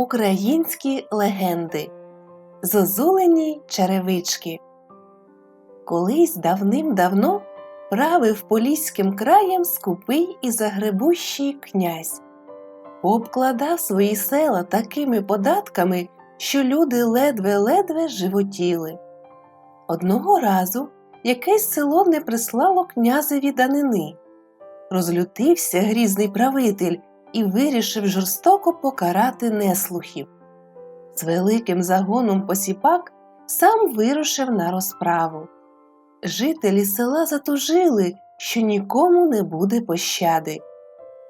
Українські легенди Зозулені черевички. Колись давним-давно правив Поліським краєм скупий і загребущий князь. Пообкладав свої села такими податками, що люди ледве-ледве животіли. Одного разу якесь село не прислало князеві данини. Розлютився грізний правитель і вирішив жорстоко покарати неслухів. З великим загоном посіпак сам вирушив на розправу. Жителі села затужили, що нікому не буде пощади.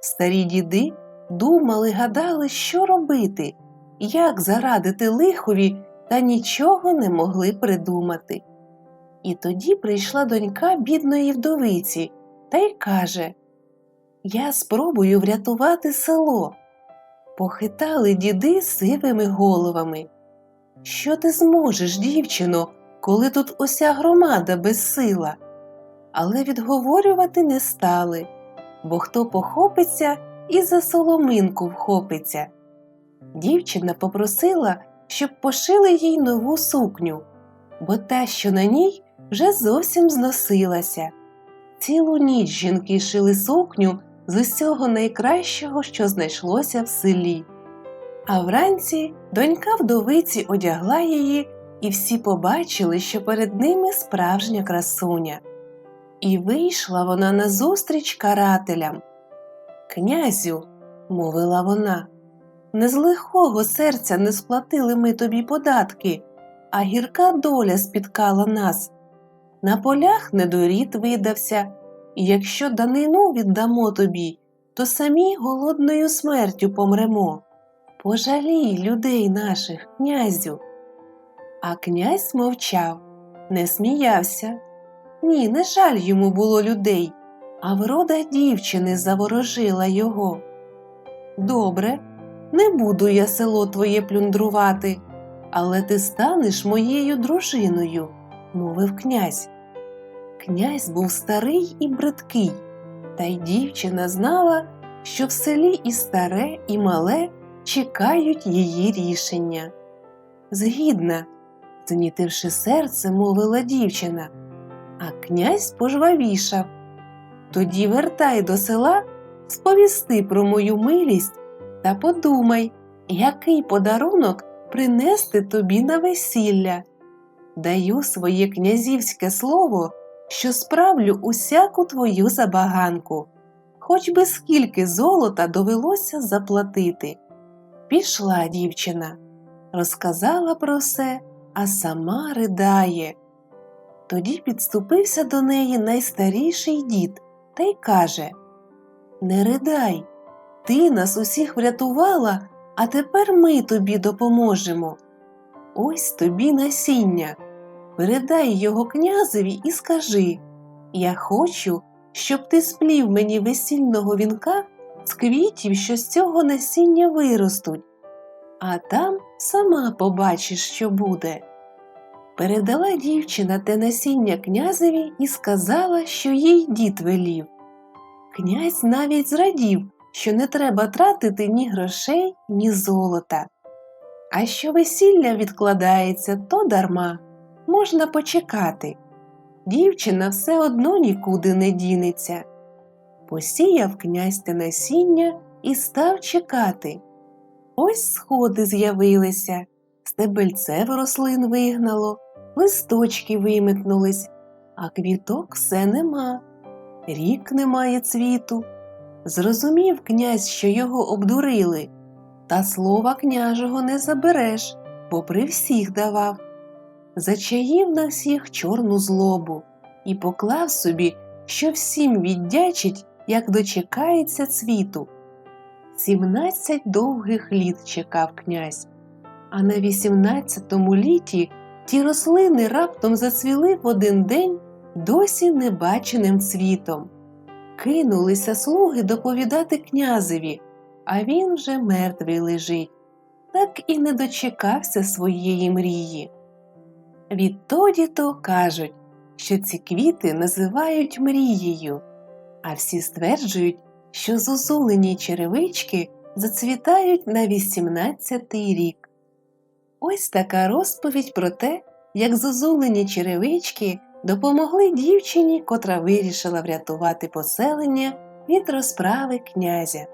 Старі діди думали, гадали, що робити, як зарадити лихові, та нічого не могли придумати. І тоді прийшла донька бідної вдовиці та й каже Я спробую врятувати село. Похитали діди сивими головами. Що ти зможеш, дівчино, коли тут уся громада безсила? Але відговорювати не стали, бо хто похопиться і за соломинку вхопиться. Дівчина попросила, щоб пошили їй нову сукню, бо та, що на ній, вже зовсім зносилася. Цілу ніч жінки шили сукню з усього найкращого, що знайшлося в селі. А вранці донька вдовиці одягла її, і всі побачили, що перед ними справжня красуня. І вийшла вона назустріч карателям. Князю, мовила вона, не з лихого серця не сплатили ми тобі податки, а гірка доля спіткала нас. На полях недорід видався, якщо данину віддамо тобі, то самі голодною смертю помремо. Пожалій людей наших, князю. А князь мовчав, не сміявся. Ні, не жаль йому було людей, а врода дівчини заворожила його. Добре, не буду я село твоє плюндрувати, але ти станеш моєю дружиною, мовив князь. Князь був старий і бридкий, та й дівчина знала, що в селі і старе, і мале чекають її рішення. Згідна, знітивши серце, мовила дівчина, а князь пожвавішав. Тоді вертай до села, сповісти про мою милість та подумай, який подарунок принести тобі на весілля. Даю своє князівське слово, що справлю усяку твою забаганку, хоч би скільки золота довелося заплатити. Пішла дівчина, розказала про все, а сама ридає. Тоді підступився до неї найстаріший дід та й каже Не ридай, ти нас усіх врятувала, а тепер ми тобі допоможемо. Ось тобі насіння. Передай його князеві і скажи Я хочу, щоб ти сплів мені весільного вінка з квітів, що з цього насіння виростуть, а там сама побачиш, що буде. Передала дівчина те насіння князеві і сказала, що їй дід велів. Князь навіть зрадів, що не треба тратити ні грошей, ні золота. А що весілля відкладається, то дарма, можна почекати. Дівчина все одно нікуди не дінеться. Посіяв князь те насіння і став чекати. Ось сходи з'явилися, стебельце в рослин вигнало, листочки виметнулись, а квіток все нема. Рік немає цвіту. Зрозумів князь, що його обдурили, та слова княжого не забереш, бо при всіх давав. Зачаїв на всіх чорну злобу і поклав собі, що всім віддячить, як дочекається цвіту. Сімнадцять довгих літ чекав князь, а на вісімнадцятому літі ті рослини раптом зацвіли в один день досі небаченим цвітом. Кинулися слуги доповідати князеві, а він вже мертвий лежить, так і не дочекався своєї мрії. Відтоді то кажуть, що ці квіти називають мрією, а всі стверджують, що зозулені черевички зацвітають на вісімнадцятий рік. Ось така розповідь про те, як зозулені черевички допомогли дівчині, котра вирішила врятувати поселення від розправи князя.